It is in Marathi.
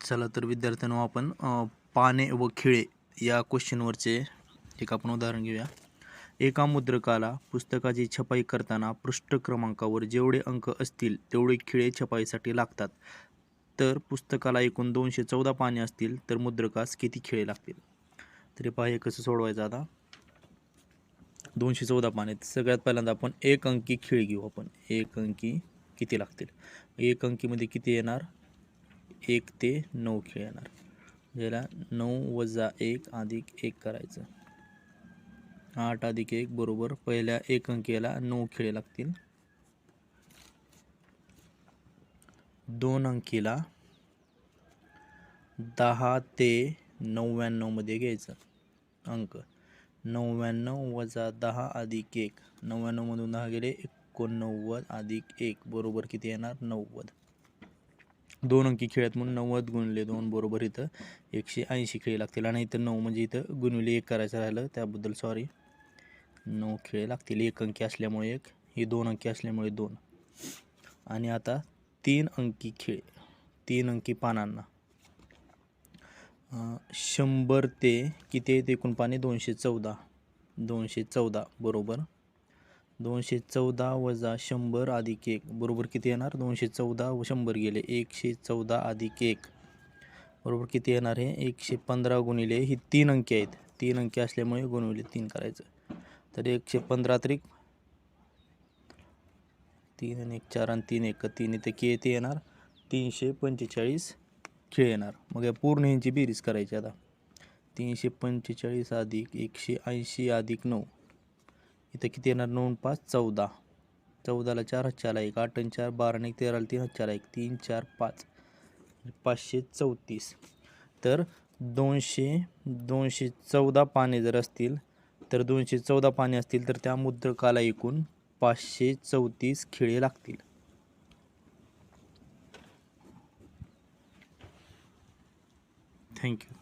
चला तर विद्यार्थ्यांनो आपण पाने व खिळे या क्वेश्चनवरचे एक आपण उदाहरण घेऊया. एका मुद्रकाला पुस्तकाची छपाई करताना पृष्ठ क्रमांकावर जेवढे अंक असतील तेवढे खिळे छपाईसाठी लागतात. तर पुस्तकाला एकूण दोनशे चौदा पाने असतील तर मुद्रकास किती खिळे लागतील? तरी पहा कसं सोडवायचं आता? दोनशे चौदा पाने. सगळ्यात पहिल्यांदा आपण एक अंकी खिळे घेऊ आपण. एक अंकी किती लागतील? एक अंकीमध्ये किती येणार? एक ते नऊ खेळ येणार. ज्याला नऊ वजा एक अधिक एक करायचं. आठ अधिक एक बरोबर पहिल्या एक अंकेला नऊ खेळे लागतील. दोन अंकीला दहा ते नव्याण्णवमध्ये घ्यायचं अंक. नव्याण्णव वजा दहा अधिक एक. नव्याण्णवमधून दहा गेले एकोणनव्वद अधिक एक. बरोबर किती येणार? नव्वद. दोन अंकी खेळत म्हणून नव्वद गुणले दोन बरोबर इथं. एकशे ऐंशी खेळ लागतील आणि इथं नऊ म्हणजे इथं गुणविले एक करायचं राहिलं. त्याबद्दल सॉरी नऊ खेळ लागतील. एक अंकी असल्यामुळे एक ही दोन अंकी असल्यामुळे दोन. आणि आता तीन अंकी खेळ. तीन अंकी पानांना. शंभर ते किती आहेत? एकूण पाने दोनशे चौदा. दोनशे चौदा बरोबर. दोनशे चौदा वजा शंभर अधिक एक. बरोबर किती येणार? दोनशे चौदा व शंभर गेले. एकशे चौदा अधिक एक. बरोबर किती येणार हे? एकशे पंधरा गुणिले ही तीन अंकी आहेत. तीन अंकी असल्यामुळे गुणविले तीन करायचं. तर एकशे पंधरा त्रिक. तीन आणि एक चार आणि तीन एक. तीन इथे ते येणार. तीनशे पंचेचाळीस खेळ येणार. मग या पूर्ण यांची बेरीज करायची आता. तीनशे पंचेचाळीस अधिक एकशे ऐंशी अधिक नऊ. इथं किती येणार? नऊ पाच चौदा. चौदाला चार हच्च्याला एक आठ आणि चार बारा आणि एक तेराला तीन हच्च्याला एक तीन चार पाच. पाचशे चौतीस. तर दोनशे दोनशे चौदा पाने जर असतील तर दोनशे चौदा पाने असतील तर त्या मुद्रकाला एकूण पाचशे चौतीस खिळे लागतील. थँक्यू.